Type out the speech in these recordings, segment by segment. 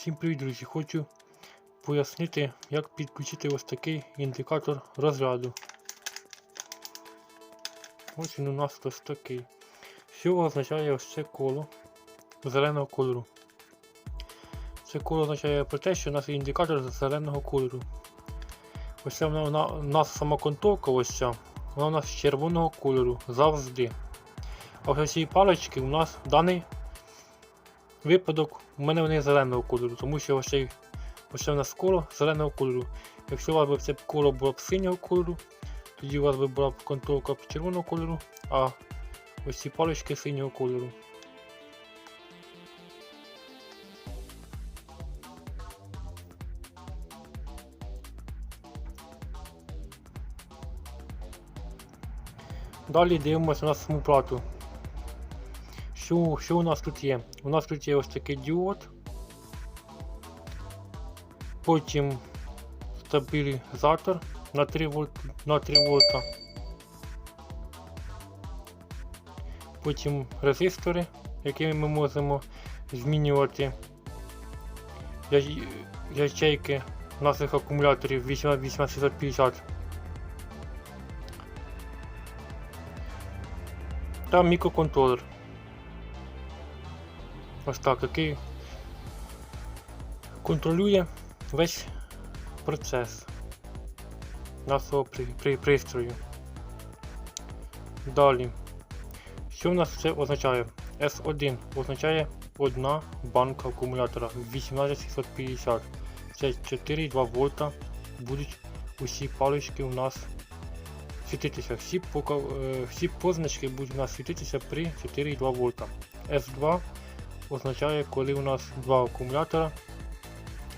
Всім привіт, друзі! Хочу пояснити, як підключити ось такий індикатор розряду. Ось він у нас ось такий. Що означає ось це коло зеленого кольору? Це коло означає про те, що у нас є індикатор зеленого кольору. Ось це вона, вона, у нас сама контовка, ось ця, вона у нас червоного кольору завжди. А ось ці палички у нас в даний випадок у мене вони зеленого кольору, тому що ось це нас коло зеленого кольору. Якщо у вас би це коло було б синього кольору, тоді у вас би була б контролка червоного кольору, а ось ці палички синього кольору. Далі дивимося на саму плату. Що, що у нас тут є? У нас тут є ось такий діод. Потім стабілізатор на 3 вольт, на 3 вольта. Потім резистори, якими ми можемо змінювати ячейки наших акумуляторів 8650. Та мікроконтролер. Ось так, який контролює весь процес нашого при, при, пристрою. Далі. Що в нас це означає? S1 означає одна банка акумулятора 18650. Це 4,2 вольта будуть усі палички у нас світитися. Всі, е, всі позначки будуть у нас світитися при 4,2 вольта. S2 означає, коли у нас два акумулятора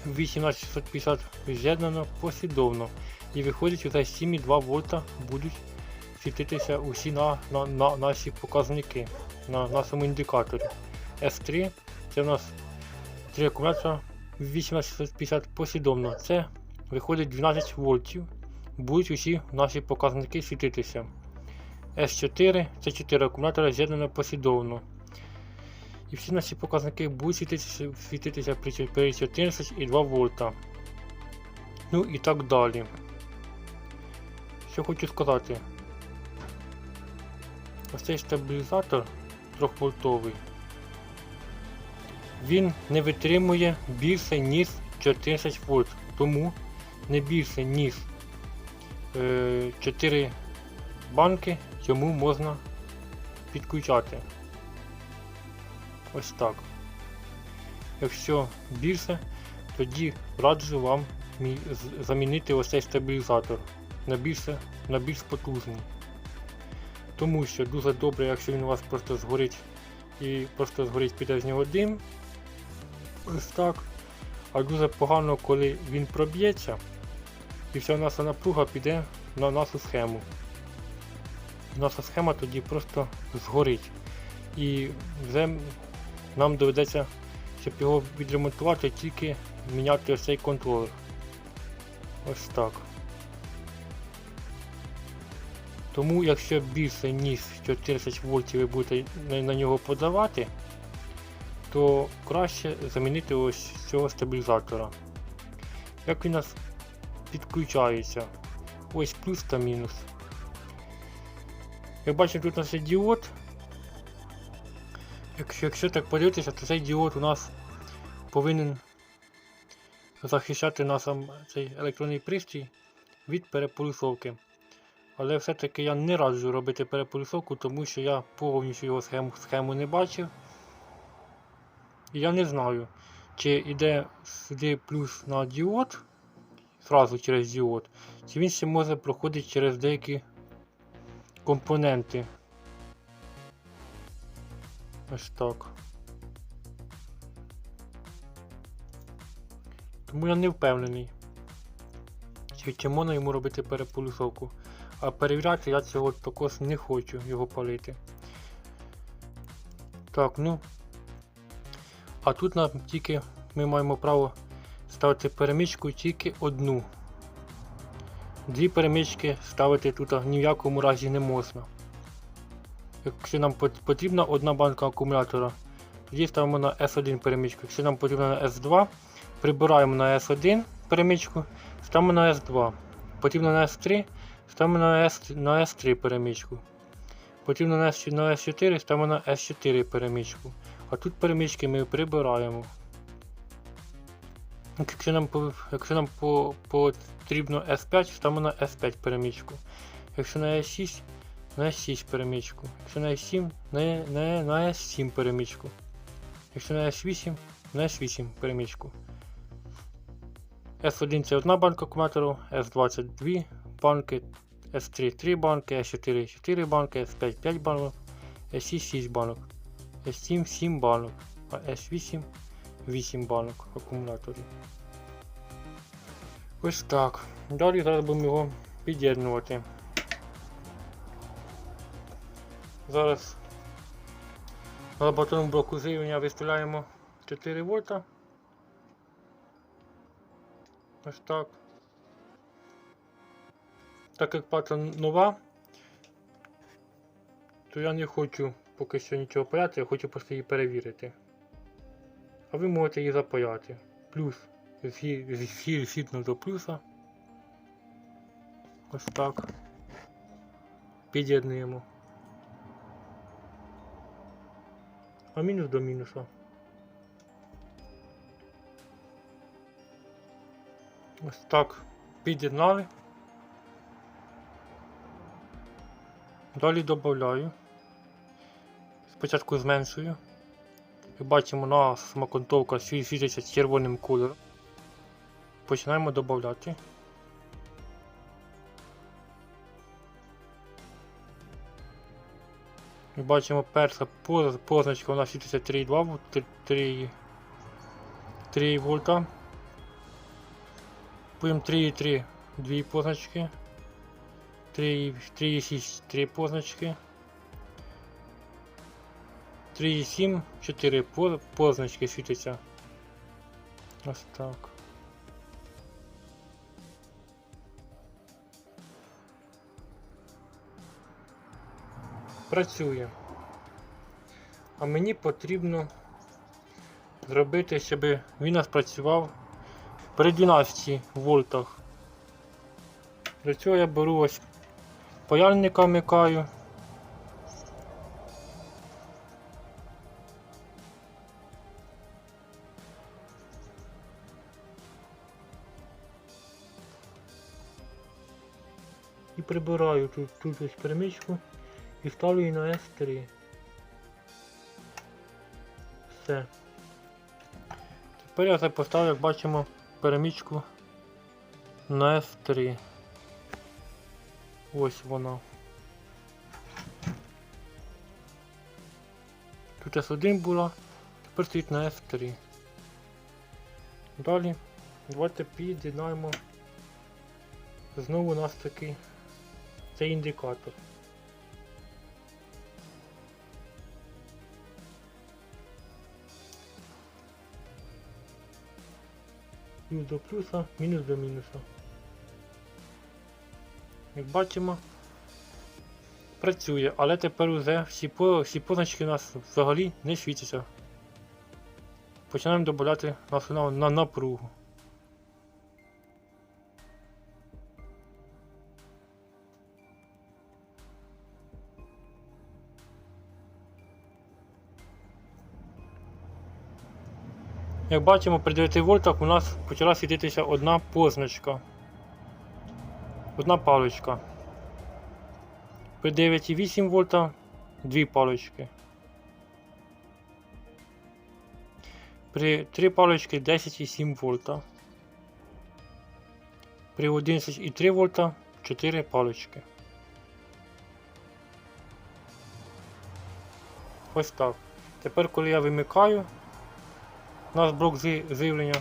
18650 з'єднано послідовно і виходить, що за 7,2 вольта будуть світитися усі на, на, на наші показники на нашому індикаторі. S3 це у нас три акумулятора 18650 послідовно. Це виходить 12 вольтів. Будуть усі наші показники світитися. S4 це 4 акумулятора з'єднано послідовно. І всі наші показники будуть світитися, світитися при при 14,2 вольта. Ну і так далі. Що хочу сказати. Ось цей стабілізатор 3-вольтовий. Він не витримує більше ніж 14 вольт. Тому не більше ніж е, 4 банки йому можна підключати. Ось так. Якщо більше, тоді раджу вам замінити ось цей стабілізатор на більше, на більш потужний. Тому що дуже добре, якщо він у вас просто згорить і просто згорить піде з нього дим. Ось так. А дуже погано, коли він проб'ється і вся наша напруга піде на нашу схему. Наша схема тоді просто згорить. І вже нам доведеться, щоб його відремонтувати, тільки міняти ось цей контролер. Ось так. Тому якщо більше ніж 40 вольтів ви будете на нього подавати, то краще замінити ось цього стабілізатора. Як він у нас підключається? Ось плюс та мінус. Як бачимо, тут у нас є діод. Якщо, якщо так подивитися, то цей діод у нас повинен захищати нас цей електронний пристрій від переполюсовки. Але все-таки я не раджу робити переполюсовку, тому що я повністю його схему, схему не бачив. І я не знаю, чи йде сюди плюс на діод, зразу через діод, чи він ще може проходити через деякі компоненти. Так. Тому я не впевнений, чи, чи можна йому робити переполюсовку. А перевіряти я цього також не хочу його палити. Так, ну. А тут нам тільки ми маємо право ставити перемичку тільки одну. Дві перемички ставити тут ні в якому разі не можна. Якщо нам потрібна одна банка акумулятора, тоді ставимо на S1 перемичку. Якщо нам потрібна на S2, прибираємо на S1 перемичку, ставимо на S2. Потрібно на S3, ставимо на, S, на S3 перемичку. Потрібно на, S, на S4, ставимо на S4 перемичку. А тут перемички ми прибираємо. Якщо нам, якщо нам по, потрібно S5, ставимо на S5 перемичку. Якщо на S6, на S6 перемичку. Якщо на S7, на, на, на S7 перемичку. Якщо на S8, на S8 перемичку. S1 це одна банка акумулятору, S2 це дві банки, S3 3 банки, S4 4 банки, S5 5 банок, S6 6 банок, S7 7 банок, а S8 8 банок акумуляторів. Ось так. Далі зараз будемо його під'єднувати. Зараз на батарейному блоку живлення виставляємо 4 вольта. Ось так. Так як плата нова, то я не хочу поки що нічого паяти, я хочу просто її перевірити. А ви можете її запаяти. Плюс згідно до плюса. Ось так. Під'єднуємо. А мінус до мінуса. Ось так під'єднали. Далі додаю. Спочатку зменшую. Як бачимо, на смаконтовка сві- світиться червоним кольором. Починаємо додати. Як бачимо, перша поз- позначка у нас світиться 3,2 вольт, 3, 3 вольта. Потім 3,3 дві позначки. 3,6 3 позначки. 3,7 4 позначки світяться. Ось так. Працює. А мені потрібно зробити, щоб він нас працював при 12 вольтах. Для цього я беру ось паяльника вмикаю. І прибираю тут, тут ось перемичку і ставлю на S3. Все. Тепер я це поставлю, як бачимо, перемічку на F3. Ось вона. Тут S1 була, тепер стоїть на F3. Далі давайте під'єднаємо знову у нас такий цей індикатор. Плюс до плюса, мінус до мінуса. Як бачимо, працює, але тепер уже всі, всі позначки у нас взагалі не світяться. Починаємо додати на, на напругу. Як бачимо, при 9 вольтах у нас почала світитися одна позначка. Одна паличка. При 9,8 вольта дві палички. При 3 палички 10,7 вольта. При 11,3 вольта 4 палички. Ось так. Тепер, коли я вимикаю наш блок живлення.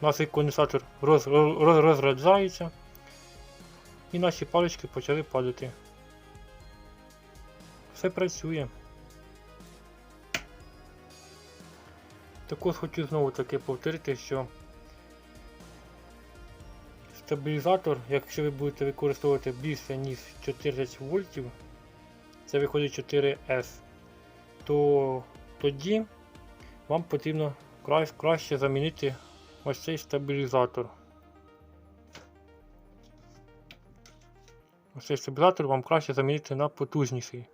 Наш конденсатор роз, роз, розряджається і наші палички почали падати. Все працює. Також хочу знову таки повторити, що стабілізатор, якщо ви будете використовувати більше ніж 14 вольтів, це виходить 4S. то тоді вам потрібно кра- краще замінити ось цей стабілізатор. Ось цей стабілізатор вам краще замінити на потужніший.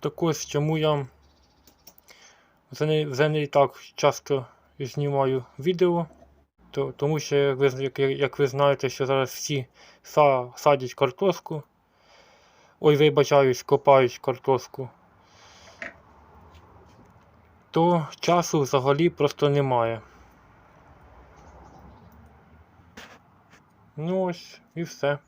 Так ось чому я вже не, вже не так часто знімаю відео, тому що, як ви, як, ви знаєте, що зараз всі са, садять картошку. Ой, вибачаюсь, копають картошку. То часу взагалі просто немає. Ну ось і все.